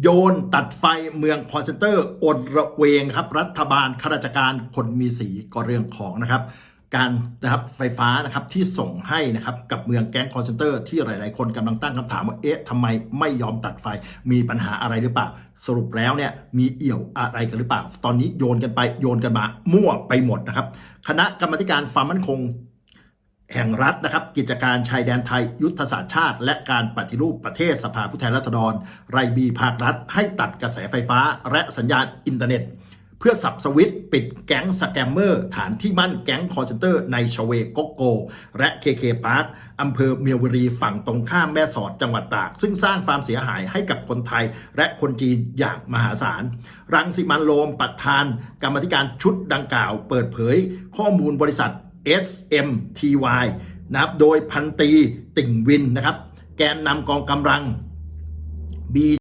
โยนตัดไฟเมืองคอนเซนเตอร์อดระเวงครับ รัฐบาลข้าราชการคนมีสีก็เรื่องของนะครับ การนะครับไฟฟ้านะครับที่ส่งให้นะครับกับเมืองแก๊งคอนเซนเตอร์ที่หลาย ๆ คนกำลังตั้งคำถามว่าเอ๊ะทำไมไม่ยอมตัดไฟมีปัญหาอะไรหรือเปล่า สรุปแล้วเนี่ยมีเอี่ยวอะไรกันหรือเปล่า ตอนนี้โยนกันไปโยนกันมามั่วไปหมดนะครับ คณะกรรมาธิการความมั่นคง แห่งรัฐนะครับกิจการชายแดนไทยยุทธศาสตร์ชาติ และการปฏิรูปประเทศสภาผู้แทนราษฎรไรบีภาครัฐ ให้ตัดกระแสไฟฟ้า และสัญญาณอินเทอร์เน็ต เพื่อสับสวิตช์ปิดแก๊งสแกมเมอร์ ฐานที่มั่นแก๊งคอร์เซนเตอร์ในชเวโกโก และเคเคพาร์คอำเภอเมียวบุรีฝั่งตรงข้ามแม่สอดจังหวัดตาก ซึ่งสร้างความเสียหายให้กับคนไทยและคนจีนอย่างมหาศาล รังสิมันโรมประธาน กรรมธิการชุดดังกล่าว เปิดเผย ข้อมูลบริษัท SMTY นะครับโดยพันตีติ่งวินนะครับ แกนนำกองกำลัง B